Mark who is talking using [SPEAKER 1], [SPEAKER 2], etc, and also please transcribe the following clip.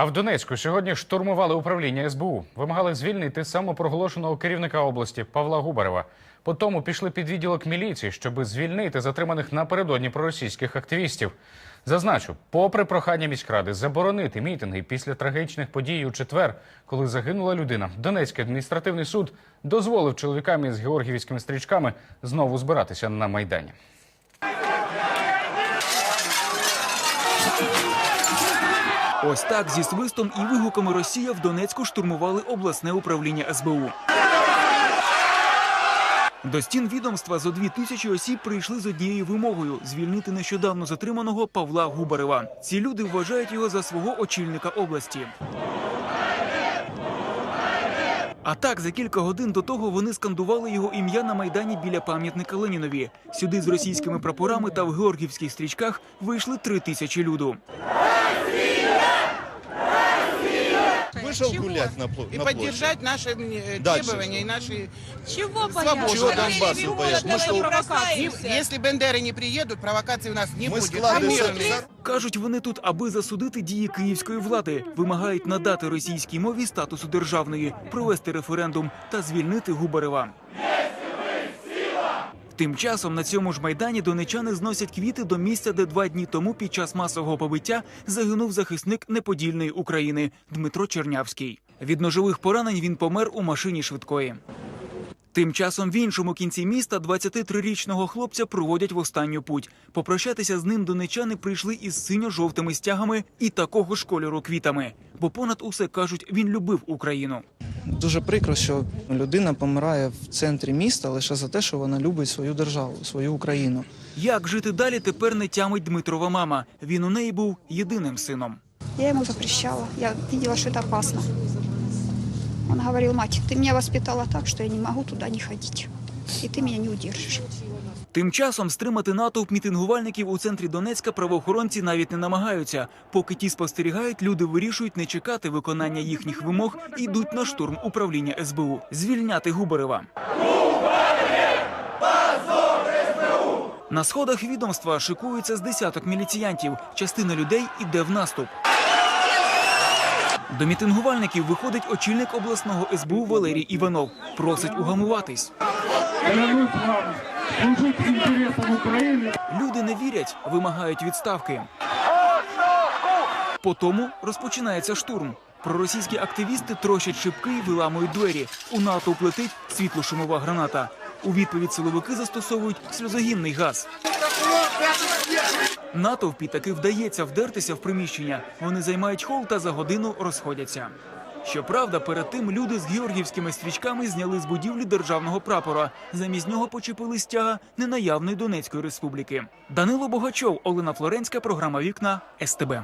[SPEAKER 1] А в Донецьку сьогодні штурмували управління СБУ. Вимагали звільнити самопроголошеного керівника області Павла Губарева. Потім пішли під відділок міліції, щоб звільнити затриманих напередодні проросійських активістів. Зазначу, попри прохання міськради заборонити мітинги після трагічних подій у четвер, коли загинула людина, Донецький адміністративний суд дозволив чоловікам із георгіївськими стрічками знову збиратися на майдані.
[SPEAKER 2] Ось так зі свистом і вигуками Росія в Донецьку штурмували обласне управління СБУ. До стін відомства зо дві тисячі осіб прийшли з однією вимогою звільнити нещодавно затриманого Павла Губарева. Ці люди вважають його за свого очільника області. А так, за кілька годин до того вони скандували його ім'я на майдані біля пам'ятника Ленінові. Сюди з російськими прапорами та в георгівських стрічках вийшли три тисячі люду.
[SPEAKER 3] Вышел
[SPEAKER 4] Чего?
[SPEAKER 3] гулять на, пло-
[SPEAKER 4] и
[SPEAKER 3] на площадь.
[SPEAKER 4] поддержать наши э,
[SPEAKER 3] Дальше
[SPEAKER 4] требования и наши...
[SPEAKER 5] Чего
[SPEAKER 4] Свобода.
[SPEAKER 5] бояться?
[SPEAKER 4] Чего
[SPEAKER 3] Донбассу
[SPEAKER 5] Чего
[SPEAKER 3] бояться? Мы
[SPEAKER 5] давай
[SPEAKER 3] что,
[SPEAKER 5] провокаемся?
[SPEAKER 4] Если Бендеры не приедут, провокаций у нас не
[SPEAKER 3] Мы
[SPEAKER 4] будет.
[SPEAKER 3] склады
[SPEAKER 4] А мирные.
[SPEAKER 3] за-
[SPEAKER 2] Кажуть, вони тут, аби засудити дії київської влади, вимагають надати російській мові статусу державної, провести референдум та звільнити Губарева. Тим часом на цьому ж майдані донечани зносять квіти до місця, де два дні тому під час масового побиття загинув захисник неподільної України Дмитро Чернявський. Від ножових поранень він помер у машині швидкої. Тим часом в іншому кінці міста 23-річного хлопця проводять в останню путь. Попрощатися з ним донечани прийшли із синьо-жовтими стягами і такого ж кольору квітами. Бо понад усе кажуть, він любив Україну.
[SPEAKER 6] Дуже прикро, що людина помирає в центрі міста лише за те, що вона любить свою державу, свою Україну.
[SPEAKER 2] Як жити далі, тепер не тямить Дмитрова мама. Він у неї був єдиним сином.
[SPEAKER 7] Я йому запрещала. Я видела, що це опасно. Он говорил, мать, ты меня воспитала так, что я не могу туда не ходить. И ты меня не удержишь.
[SPEAKER 2] Тим часом стримати натовп мітингувальників у центрі Донецька правоохоронці навіть не намагаються. Поки ті спостерігають, люди вирішують не чекати виконання їхніх вимог і йдуть на штурм управління СБУ. Звільняти Губарева. На сходах відомства шикуються з десяток міліціянтів. Частина людей іде в наступ. До мітингувальників виходить очільник обласного СБУ Валерій Іванов. Просить угамуватись. Люди не вірять, вимагають відставки. По тому розпочинається штурм. Проросійські активісти трощать шибки і виламують двері. У натовп летить світлошумова граната. У відповідь силовики застосовують сльозогінний газ. Натовпі таки вдається вдертися в приміщення. Вони займають хол та за годину розходяться. Щоправда, перед тим люди з георгівськими стрічками зняли з будівлі державного прапора. Замість нього почепили стяга ненаявної Донецької республіки. Данило Богачов, Олена Флоренська, програма Вікна СТБ.